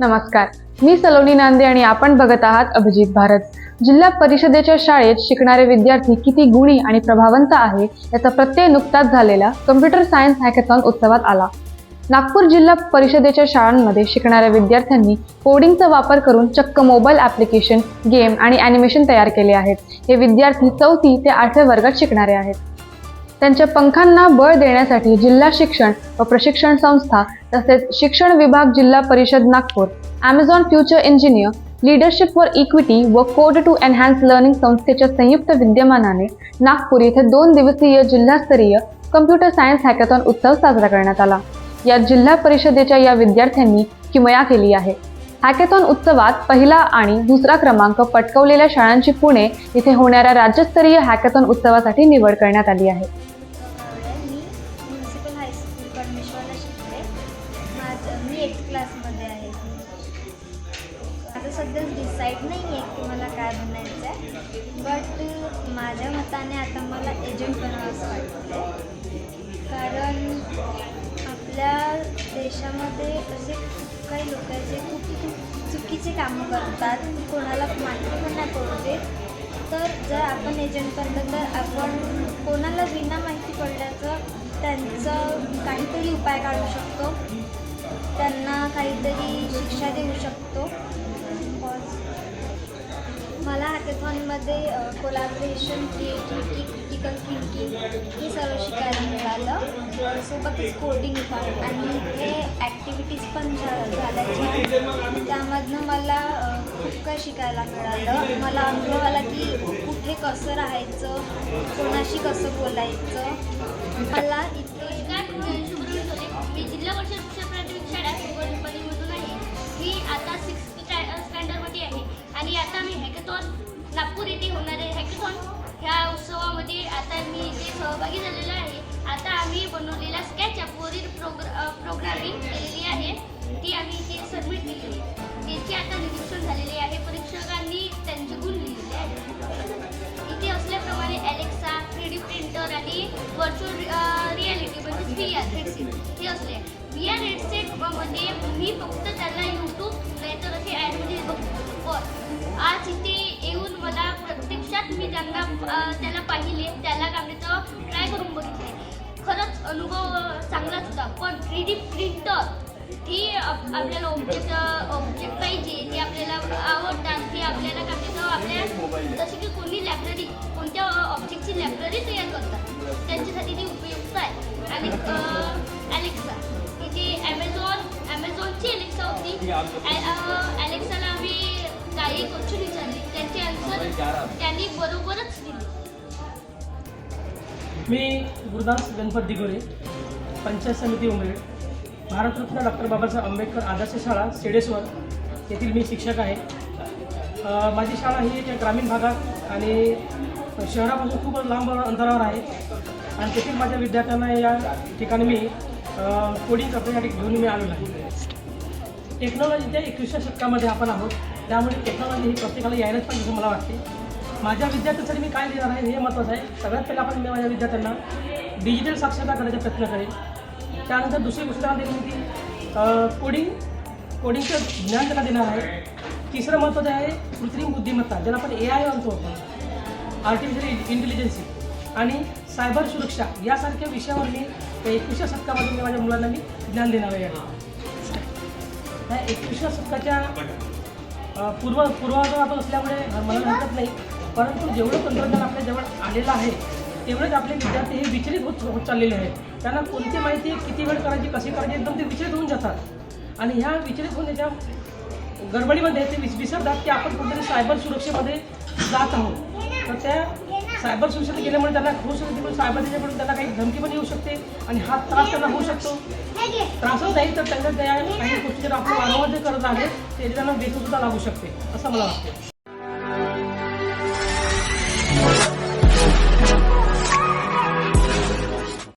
नमस्कार. मी सलोनी नांदे आणि आपण बघत आहात अभिजित भारत. जिल्हा परिषदेच्या शाळेत शिकणारे विद्यार्थी किती गुणी आणि प्रभावंत आहे याचा प्रत्यय नुकताच झालेला कम्प्युटर सायन्स हॅकेथॉन उत्सवात आला. नागपूर जिल्हा परिषदेच्या शाळांमध्ये शिकणाऱ्या विद्यार्थ्यांनी कोडिंगचा वापर करून चक्क मोबाईल ॲप्लिकेशन गेम आणि ॲनिमेशन तयार केले आहेत. हे विद्यार्थी चौथी ते आठव्या वर्गात शिकणारे आहेत. त्यांच्या पंखांना बळ देण्यासाठी जिल्हा शिक्षण व प्रशिक्षण संस्था तसेच शिक्षण विभाग जिल्हा परिषद Nagpur Amazon future engineer leadership for equity व कोड टू एनहान्स लर्निंग संस्थेच्या संयुक्त विद्यमानाने नागपूर येथे दोन दिवसीय जिल्हास्तरीय कम्प्युटर सायन्स हॅकॅथॉन उत्सव साजरा करण्यात आला. यात जिल्हा परिषदेच्या या विद्यार्थ्यांनी किमया केली आहे. हॅकेथॉन उत्सवात पहिला आणि दुसरा क्रमांक पटकवलेल्या शाळांची पुणे इथे होणाऱ्या राज्यस्तरीय हॅकेथॉन उत्सवासाठी निवड करण्यात आली आहे. हायस्कूल शिकते माझं मी एट क्लासमध्ये आहे. माझं सध्या डिसाईड नाही आहे की मला काय बनायचं आहे बट माझ्या मताने आता मला एजंट बनावं असं वाटतं कारण आपल्या देशामध्ये असे खूप काही लोक आहेत जे खूप खूप चुकीचे कामं करतात. कोणाला माहिती पण नाही करू देत तर जर आपण एजंट बनलं तर आपण काहीतरी उपाय काढू शकतो. त्यांना काहीतरी शिक्षा देऊ शकतो. मला हॅकेथॉनमध्ये कोलॅबरेशन क्रिएटिव्हिटी क्रिटिकल थिंकिंग हे सर्व शिकायला मिळालं. सोबतच कोडिंग पण आणि हे ॲक्टिव्हिटीज पण झा झाल्याच्या त्यामधनं मला खूप काही शिकायला मिळालं. मला अनुभव आला की कुठे कसं राहायचं कोणाशी कसं बोलायचं मला इथे नागपूर होणारे हॅकेथॉन ह्या उत्सवामध्ये आता मी इथे सहभागी झालेलो आहे आता आम्ही बनवलेल्या स्केच ॲपवरील प्रोग्र प्रोग्रामिंग केलेली आहे. ती आम्ही इथे सबमिट केली आहे. त्याचे आता निरीक्षण झालेले आहे. परीक्षकांनी त्यांचे गुण लिहिलेले आहेत इथे असल्याप्रमाणे ॲलेक्सा थ्री डी प्रिंटर आणि व्हर्च्युअल रियालिटी म्हणजे व्ही आर हेडसेट हे असले व्ही आर हेडसेटमध्ये मी फक्त त्यांना यूट्यूब नाहीतर असे ॲडमध्ये बघतो. आज इथे येऊन मला त्याला पाहिले त्याला काढण्याचं ट्राय करून बघितले. खरंच अनुभव चांगलाच होता. पण थ्री डी प्रिंटर ही आपल्याला ऑब्जेक्ट ऑब्जेक्ट पाहिजे ते आपल्याला आवडतात ते आपल्याला काढण्याचं आपल्या जसे की कोणी लायब्ररी कोणत्या ऑब्जेक्टची लायब्ररी तयार करतात. त्यांच्यासाठी ती उपयुक्त आहे. आणि अलेक्सा इथे ॲमेझॉन ॲमेझॉनची अलेक्सा होती. अलेक्साला आम्ही काही क्वेश्चन विचारले त्यांचे आन्सर त्यांनी बरोबरच मी गुरुदास गणपत दिगोरे पंचायत समिती उमरेड भारतरत्न डॉक्टर बाबासाहेब आंबेडकर आदर्श शाळा सेडेश्वर येथील मी शिक्षक आहे. माझी शाळा ही त्या ग्रामीण भागात आणि शहरापासून खूप लांब अंतरावर आहे. आणि तेथील माझ्या विद्यार्थ्यांना या ठिकाणी मी कोडिंग करण्यासाठी घेऊन मी आलेलो आहे. टेक्नॉलॉजीच्या एकविसव्या शतकामध्ये आपण आहोत. त्यामुळे टेक्नॉलॉजी ही प्रत्येकाला यायलाच पाहिजे असं मला वाटते. माझ्या विद्यार्थ्यांसाठी मी काय देणार आहे हे महत्त्वाचं आहे. सगळ्यात पहिला आपण मी माझ्या विद्यार्थ्यांना डिजिटल साक्षरता करण्याचा प्रयत्न करेल त्यानंतर दुसरी गोष्ट आहे की कोडिंग कोडिंगचं ज्ञान त्यांना देणार आहे. तिसरं महत्त्वाचं आहे कृत्रिम बुद्धिमत्ता ज्याला आपण ए आय म्हणतो. आपण आर्टिफिशियल इंटेलिजन्सी आणि सायबर सुरक्षा यासारख्या विषयावर मी एकविसव्या शतकामध्ये मी माझ्या मुलांना मी ज्ञान देणार आहे. ह्या एकविसव्या शतकाच्या पूर्व पूर्वाधारात असल्यामुळे मला हरकत नाही. परंतु जेवढं तंत्रज्ञान आपल्या जवळ आलेलं आहे तेवढेच आपले विद्यार्थी हे विचलित होत होत चाललेले आहेत. त्यांना कोणती माहिती किती वेळ करायची कशी करायची एकदम ते विचलित होऊन जातात. आणि ह्या विचलित होण्याच्या गडबडीमध्ये ते विस विसरतात की आपण कुठेतरी सायबर सुरक्षेमध्ये जात आहोत. तर त्या सायबर सुरक्षेत गेल्यामुळे त्यांना होऊ शकते सायबर त्याच्याकडून त्यांना काही धमकी पण येऊ शकते आणि हा त्रास त्यांना होऊ शकतो. त्रासच नाही तर त्यांच्या त्या काही गोष्टी जर आपण वारंवार जे करत आहे ते त्यांना बेसुद्धा लागू शकते असं मला वाटतं.